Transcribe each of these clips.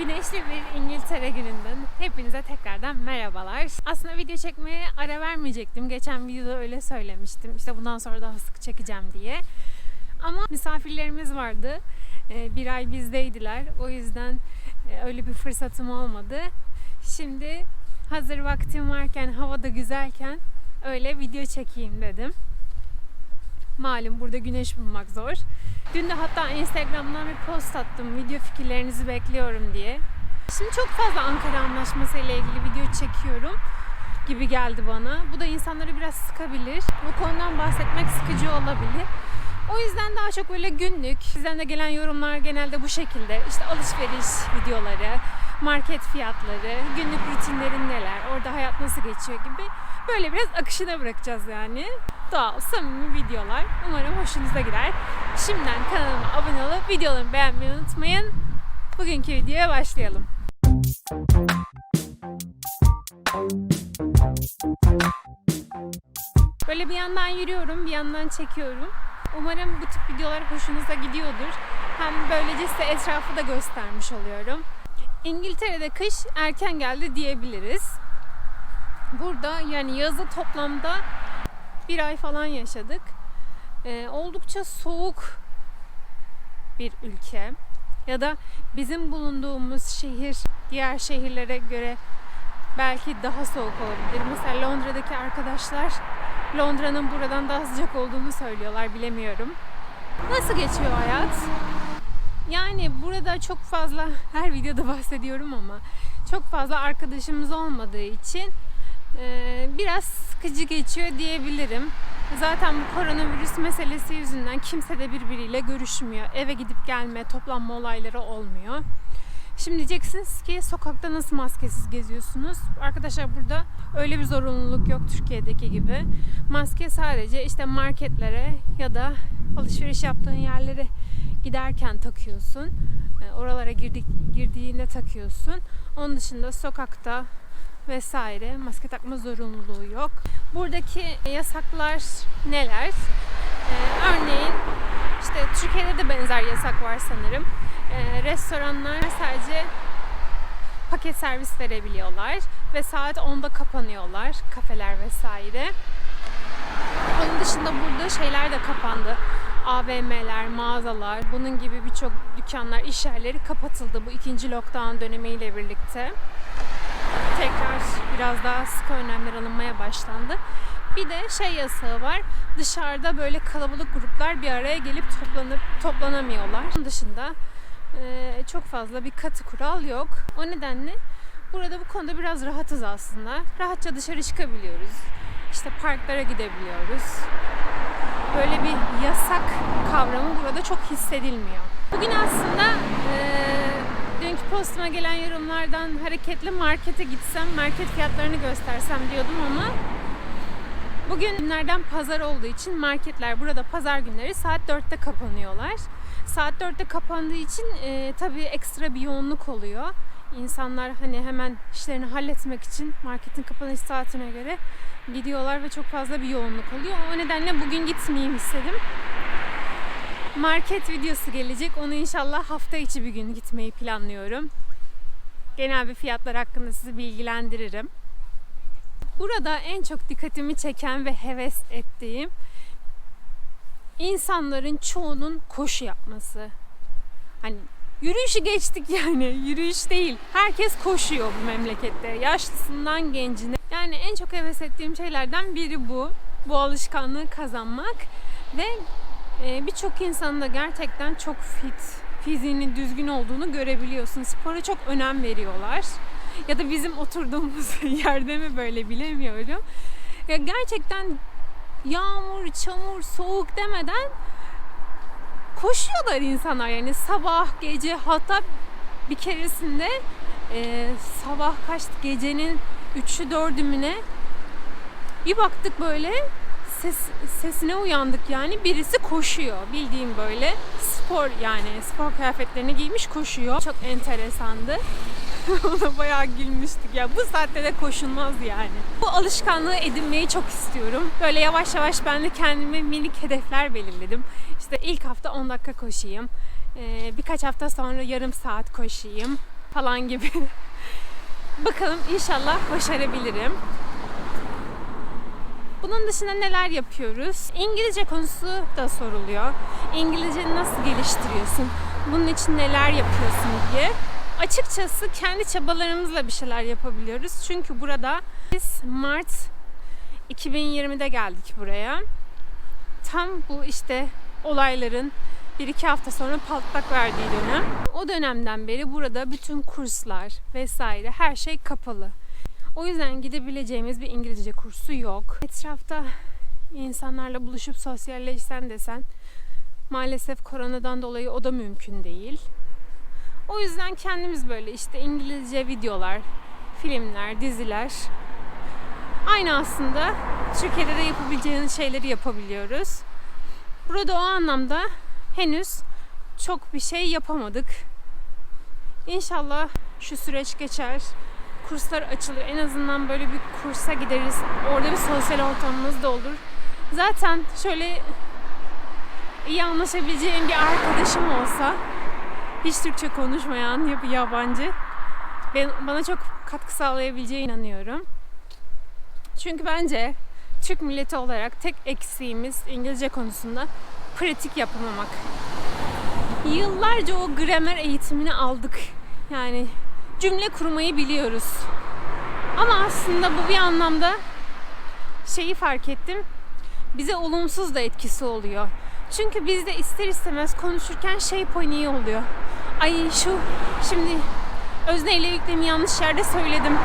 Güneşli bir İngiltere gününden hepinize tekrardan merhabalar. Aslında video çekmeye ara vermeyecektim. Geçen videoda öyle söylemiştim. İşte bundan sonra daha sık çekeceğim diye. Ama misafirlerimiz vardı. Ee, Bir ay bizdeydiler. O yüzden e, öyle bir fırsatım olmadı. Şimdi hazır vaktim varken, hava da güzelken öyle video çekeyim dedim. Malum burada güneş bulmak zor. Dün de hatta Instagram'dan bir post attım. Video fikirlerinizi bekliyorum diye. Şimdi çok fazla Ankara Anlaşması ile ilgili video çekiyorum gibi geldi bana. Bu da insanları biraz sıkabilir. Bu konudan bahsetmek sıkıcı olabilir. O yüzden daha çok böyle günlük, sizden de gelen yorumlar genelde bu şekilde. İşte alışveriş videoları, market fiyatları, günlük rutinlerin neler, orada hayat nasıl geçiyor gibi böyle biraz akışına bırakacağız yani. Doğal, samimi videolar. Umarım hoşunuza gider. Şimdiden kanalıma abone olup videolarımı beğenmeyi unutmayın. Bugünkü videoya başlayalım. Böyle bir yandan yürüyorum, bir yandan çekiyorum. Umarım bu tip videolar hoşunuza gidiyordur. Hem böylece size etrafı da göstermiş oluyorum. İngiltere'de kış erken geldi diyebiliriz. Burada yani yazı toplamda bir ay falan yaşadık. Ee, oldukça soğuk bir ülke. Ya da bizim bulunduğumuz şehir diğer şehirlere göre belki daha soğuk olabilir. Mesela Londra'daki arkadaşlar Londra'nın buradan daha sıcak olduğunu söylüyorlar bilemiyorum. Nasıl geçiyor hayat? Yani burada çok fazla her videoda bahsediyorum ama çok fazla arkadaşımız olmadığı için e, biraz sıkıcı geçiyor diyebilirim. Zaten bu koronavirüs meselesi yüzünden kimse de birbiriyle görüşmüyor. Eve gidip gelme, toplanma olayları olmuyor. Şimdi diyeceksiniz ki sokakta nasıl maskesiz geziyorsunuz? Arkadaşlar burada öyle bir zorunluluk yok Türkiye'deki gibi. Maske sadece işte marketlere ya da alışveriş yaptığın yerlere giderken takıyorsun. E, Oralara girdik, girdiğinde takıyorsun. Onun dışında sokakta vesaire maske takma zorunluluğu yok. Buradaki yasaklar neler? Ee, örneğin işte Türkiye'de de benzer yasak var sanırım. Ee, restoranlar sadece paket servis verebiliyorlar ve saat 10'da kapanıyorlar kafeler vesaire. Onun dışında burada şeyler de kapandı. AVM'ler, mağazalar, bunun gibi birçok dükkanlar, iş yerleri kapatıldı bu ikinci lockdown dönemiyle birlikte tekrar biraz daha sıkı önlemler alınmaya başlandı. Bir de şey yasağı var. Dışarıda böyle kalabalık gruplar bir araya gelip toplanıp toplanamıyorlar. Onun dışında e, çok fazla bir katı kural yok. O nedenle burada bu konuda biraz rahatız aslında. Rahatça dışarı çıkabiliyoruz. İşte parklara gidebiliyoruz. Böyle bir yasak kavramı burada çok hissedilmiyor. Bugün aslında e, dünkü postuma gelen yorumlardan hareketli markete gitsem, market fiyatlarını göstersem diyordum ama bugün günlerden pazar olduğu için marketler burada pazar günleri saat 4'te kapanıyorlar. Saat 4'te kapandığı için e, tabii ekstra bir yoğunluk oluyor. İnsanlar hani hemen işlerini halletmek için marketin kapanış saatine göre gidiyorlar ve çok fazla bir yoğunluk oluyor. O nedenle bugün gitmeyeyim istedim market videosu gelecek. Onu inşallah hafta içi bir gün gitmeyi planlıyorum. Genel bir fiyatlar hakkında sizi bilgilendiririm. Burada en çok dikkatimi çeken ve heves ettiğim insanların çoğunun koşu yapması. Hani yürüyüşü geçtik yani. Yürüyüş değil. Herkes koşuyor bu memlekette. Yaşlısından gencine. Yani en çok heves ettiğim şeylerden biri bu. Bu alışkanlığı kazanmak ve ee, birçok insanın da gerçekten çok fit, fiziğinin düzgün olduğunu görebiliyorsun. Spora çok önem veriyorlar. Ya da bizim oturduğumuz yerde mi böyle bilemiyorum. Ya gerçekten yağmur, çamur, soğuk demeden koşuyorlar insanlar yani sabah, gece hatta bir keresinde e, sabah kaç gecenin üçü dördü mü ne bir baktık böyle ses, sesine uyandık yani. Birisi koşuyor. Bildiğim böyle spor yani spor kıyafetlerini giymiş koşuyor. Çok enteresandı. Ona bayağı gülmüştük ya. Bu saatte de koşulmaz yani. Bu alışkanlığı edinmeyi çok istiyorum. Böyle yavaş yavaş ben de kendime minik hedefler belirledim. İşte ilk hafta 10 dakika koşayım. Ee, birkaç hafta sonra yarım saat koşayım. falan gibi. Bakalım inşallah başarabilirim. Bunun dışında neler yapıyoruz? İngilizce konusu da soruluyor. İngilizce nasıl geliştiriyorsun? Bunun için neler yapıyorsun diye. Açıkçası kendi çabalarımızla bir şeyler yapabiliyoruz. Çünkü burada biz Mart 2020'de geldik buraya. Tam bu işte olayların bir iki hafta sonra patlak verdiği dönem. O dönemden beri burada bütün kurslar vesaire her şey kapalı. O yüzden gidebileceğimiz bir İngilizce kursu yok. Etrafta insanlarla buluşup sosyalleşsen desen maalesef koronadan dolayı o da mümkün değil. O yüzden kendimiz böyle işte İngilizce videolar, filmler, diziler aynı aslında Türkiye'de de yapabileceğiniz şeyleri yapabiliyoruz. Burada o anlamda henüz çok bir şey yapamadık. İnşallah şu süreç geçer. Kurslar açılır. En azından böyle bir kursa gideriz. Orada bir sosyal ortamımız da olur. Zaten şöyle iyi anlaşabileceğim bir arkadaşım olsa hiç Türkçe konuşmayan ya bir yabancı ben, bana çok katkı sağlayabileceğine inanıyorum. Çünkü bence Türk milleti olarak tek eksiğimiz İngilizce konusunda pratik yapamamak. Yıllarca o gramer eğitimini aldık. Yani cümle kurmayı biliyoruz. Ama aslında bu bir anlamda şeyi fark ettim. Bize olumsuz da etkisi oluyor. Çünkü biz de ister istemez konuşurken şey paniği oluyor. Ay şu şimdi özneyle yüklemi yanlış yerde söyledim.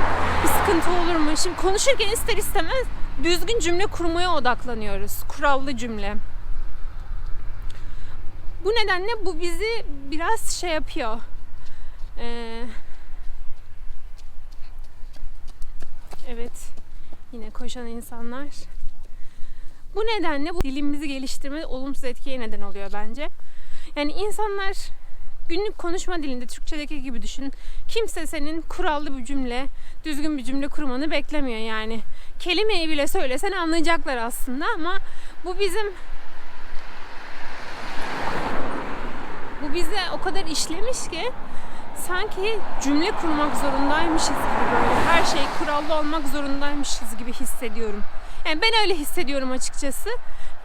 Sıkıntı olur mu? Şimdi konuşurken ister istemez düzgün cümle kurmaya odaklanıyoruz. Kurallı cümle. Bu nedenle bu bizi biraz şey yapıyor. Ee, evet. Yine koşan insanlar. Bu nedenle bu dilimizi geliştirme olumsuz etkiye neden oluyor bence. Yani insanlar günlük konuşma dilinde Türkçedeki gibi düşün. Kimse senin kurallı bir cümle, düzgün bir cümle kurmanı beklemiyor yani. Kelimeyi bile söylesen anlayacaklar aslında ama bu bizim bu bize o kadar işlemiş ki sanki cümle kurmak zorundaymışız gibi böyle her şey kurallı olmak zorundaymışız gibi hissediyorum. Yani ben öyle hissediyorum açıkçası.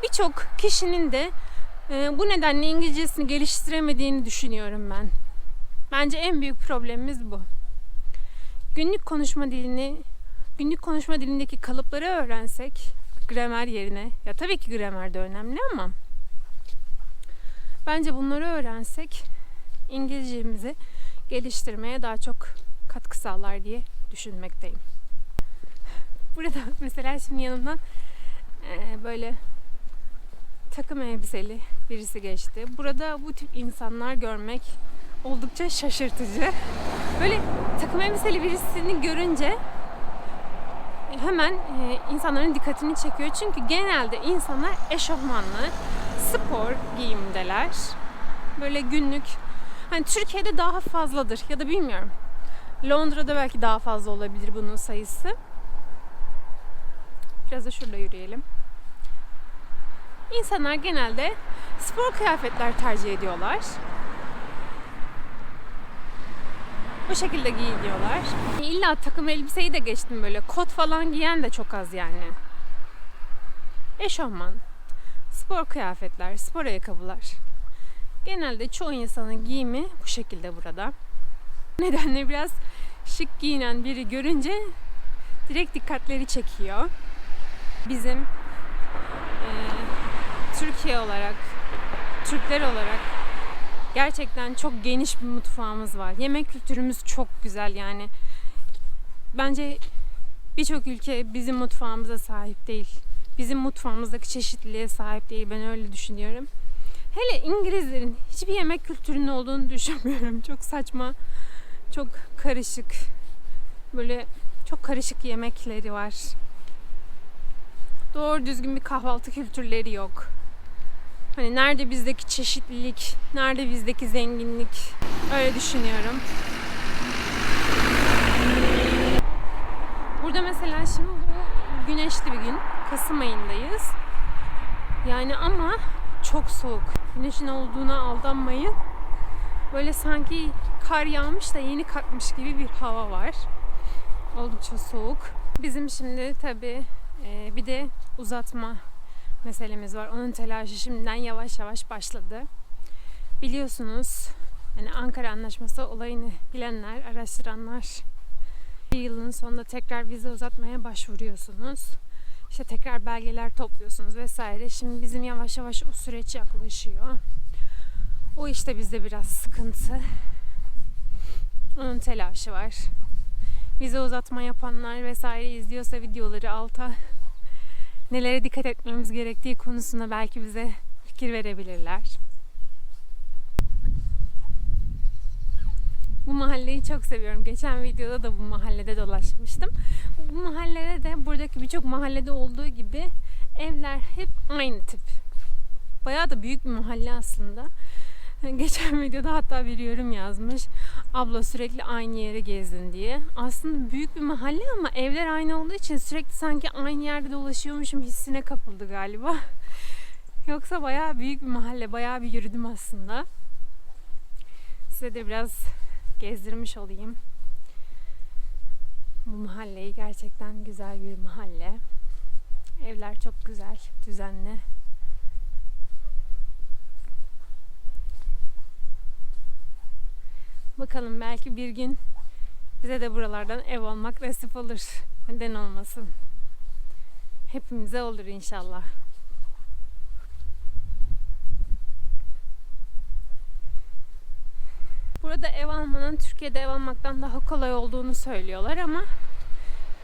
Birçok kişinin de bu nedenle İngilizcesini geliştiremediğini düşünüyorum ben. Bence en büyük problemimiz bu. Günlük konuşma dilini, günlük konuşma dilindeki kalıpları öğrensek gramer yerine, ya tabii ki gramer de önemli ama bence bunları öğrensek İngilizcemizi geliştirmeye daha çok katkı sağlar diye düşünmekteyim. Burada mesela şimdi yanımdan e, böyle takım elbiseli birisi geçti. Burada bu tip insanlar görmek oldukça şaşırtıcı. Böyle takım elbiseli birisini görünce hemen e, insanların dikkatini çekiyor. Çünkü genelde insanlar eşofmanlı, spor giyimdeler. Böyle günlük Hani Türkiye'de daha fazladır ya da bilmiyorum. Londra'da belki daha fazla olabilir bunun sayısı. Biraz da şurada yürüyelim. İnsanlar genelde spor kıyafetler tercih ediyorlar. Bu şekilde giyiniyorlar. İlla takım elbiseyi de geçtim böyle. Kot falan giyen de çok az yani. Eşofman, spor kıyafetler, spor ayakkabılar. Genelde çoğu insanın giyimi bu şekilde burada. Nedenle biraz şık giyinen biri görünce direkt dikkatleri çekiyor. Bizim Türkiye olarak, Türkler olarak gerçekten çok geniş bir mutfağımız var. Yemek kültürümüz çok güzel yani. Bence birçok ülke bizim mutfağımıza sahip değil. Bizim mutfağımızdaki çeşitliliğe sahip değil. Ben öyle düşünüyorum. Hele İngilizlerin hiçbir yemek kültürünün olduğunu düşünmüyorum. Çok saçma, çok karışık. Böyle çok karışık yemekleri var. Doğru düzgün bir kahvaltı kültürleri yok. Hani nerede bizdeki çeşitlilik, nerede bizdeki zenginlik öyle düşünüyorum. Burada mesela şimdi bu güneşli bir gün. Kasım ayındayız. Yani ama çok soğuk. Güneşin olduğuna aldanmayın. Böyle sanki kar yağmış da yeni kalkmış gibi bir hava var. Oldukça soğuk. Bizim şimdi tabii e, bir de uzatma meselemiz var. Onun telaşı şimdiden yavaş yavaş başladı. Biliyorsunuz yani Ankara Anlaşması olayını bilenler, araştıranlar bir yılın sonunda tekrar vize uzatmaya başvuruyorsunuz. İşte tekrar belgeler topluyorsunuz vesaire. Şimdi bizim yavaş yavaş o süreç yaklaşıyor. O işte bizde biraz sıkıntı. Onun telaşı var. Vize uzatma yapanlar vesaire izliyorsa videoları alta nelere dikkat etmemiz gerektiği konusunda belki bize fikir verebilirler. Bu mahalleyi çok seviyorum. Geçen videoda da bu mahallede dolaşmıştım. Bu mahallede de buradaki birçok mahallede olduğu gibi evler hep aynı tip. Bayağı da büyük bir mahalle aslında. Geçen videoda hatta bir yorum yazmış. Abla sürekli aynı yere gezdin diye. Aslında büyük bir mahalle ama evler aynı olduğu için sürekli sanki aynı yerde dolaşıyormuşum hissine kapıldı galiba. Yoksa bayağı büyük bir mahalle. Bayağı bir yürüdüm aslında. Size de biraz gezdirmiş olayım. Bu mahalleyi gerçekten güzel bir mahalle. Evler çok güzel, düzenli. Bakalım belki bir gün bize de buralardan ev almak nasip olur. Neden olmasın? Hepimize olur inşallah. Burada ev almanın Türkiye'de ev almaktan daha kolay olduğunu söylüyorlar ama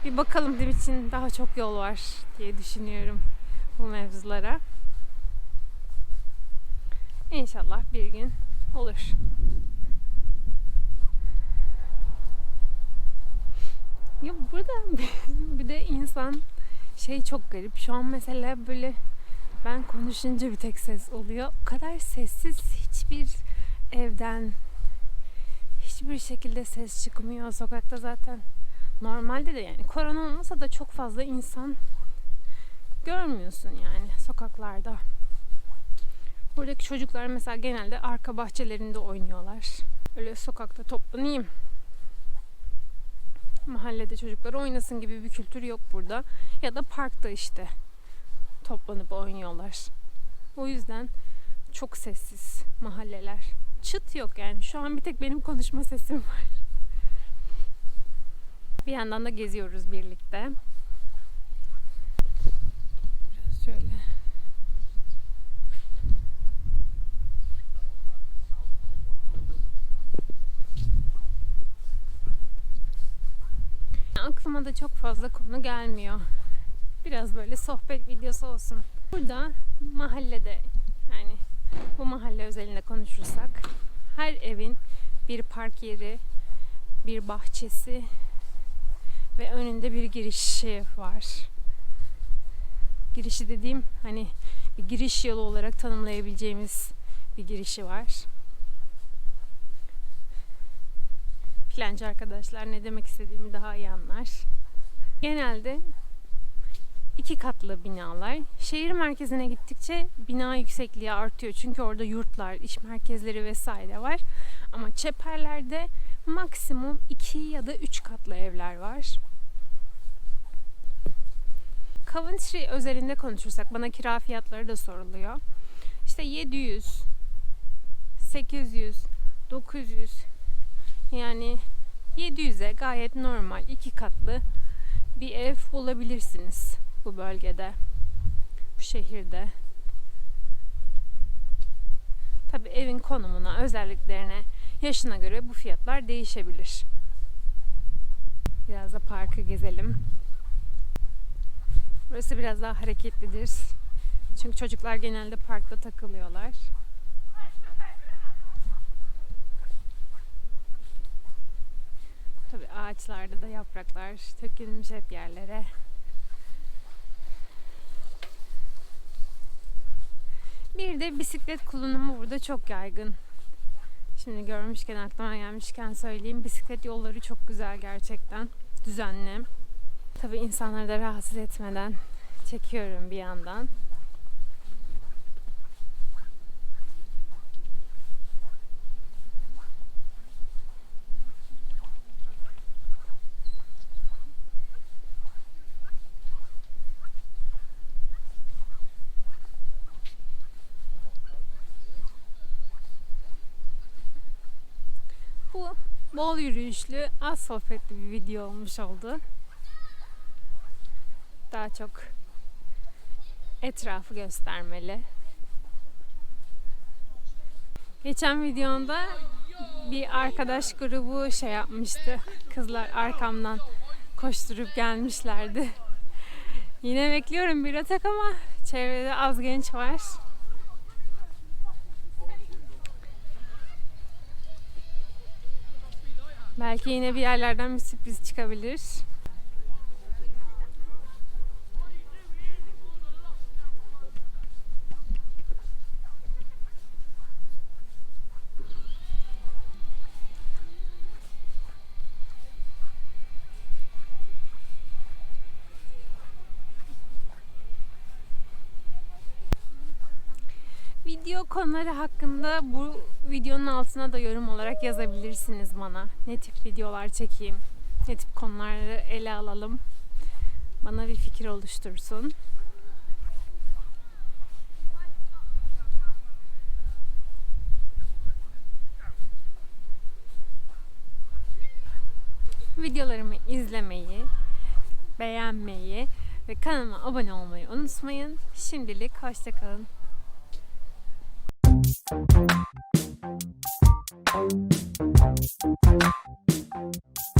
bir bakalım bizim için daha çok yol var diye düşünüyorum bu mevzulara. İnşallah bir gün olur. Ya burada bir de insan şey çok garip. Şu an mesela böyle ben konuşunca bir tek ses oluyor. O kadar sessiz hiçbir evden hiçbir şekilde ses çıkmıyor. Sokakta zaten normalde de yani korona olmasa da çok fazla insan görmüyorsun yani sokaklarda. Buradaki çocuklar mesela genelde arka bahçelerinde oynuyorlar. Öyle sokakta toplanayım mahallede çocuklar oynasın gibi bir kültür yok burada. Ya da parkta işte toplanıp oynuyorlar. O yüzden çok sessiz mahalleler. Çıt yok yani. Şu an bir tek benim konuşma sesim var. Bir yandan da geziyoruz birlikte. Biraz şöyle. Aklıma da çok fazla konu gelmiyor. Biraz böyle sohbet videosu olsun. Burada mahallede yani bu mahalle özelinde konuşursak her evin bir park yeri, bir bahçesi ve önünde bir girişi var. Girişi dediğim hani bir giriş yolu olarak tanımlayabileceğimiz bir girişi var. plancı arkadaşlar ne demek istediğimi daha iyi anlar. Genelde iki katlı binalar. Şehir merkezine gittikçe bina yüksekliği artıyor. Çünkü orada yurtlar, iş merkezleri vesaire var. Ama çeperlerde maksimum iki ya da üç katlı evler var. Coventry özelinde konuşursak bana kira fiyatları da soruluyor. İşte 700, 800, 900 yani 700'e gayet normal iki katlı bir ev bulabilirsiniz bu bölgede. Bu şehirde. Tabi evin konumuna, özelliklerine, yaşına göre bu fiyatlar değişebilir. Biraz da parkı gezelim. Burası biraz daha hareketlidir. Çünkü çocuklar genelde parkta takılıyorlar. Tabi ağaçlarda da yapraklar dökülmüş hep yerlere. Bir de bisiklet kullanımı burada çok yaygın. Şimdi görmüşken aklıma gelmişken söyleyeyim. Bisiklet yolları çok güzel gerçekten. Düzenli. Tabi insanları da rahatsız etmeden çekiyorum bir yandan. Bol yürüyüşlü, az sohbetli bir video olmuş oldu. Daha çok etrafı göstermeli. Geçen videomda bir arkadaş grubu şey yapmıştı. Kızlar arkamdan koşturup gelmişlerdi. Yine bekliyorum bir atak ama çevrede az genç var. Belki yine bir yerlerden bir sürpriz çıkabilir. Konuları hakkında bu videonun altına da yorum olarak yazabilirsiniz bana. Ne tip videolar çekeyim, ne tip konuları ele alalım. Bana bir fikir oluştursun. Videolarımı izlemeyi, beğenmeyi ve kanalıma abone olmayı unutmayın. Şimdilik hoşçakalın. ピンポンピンポンピンポンピンポンピンポン。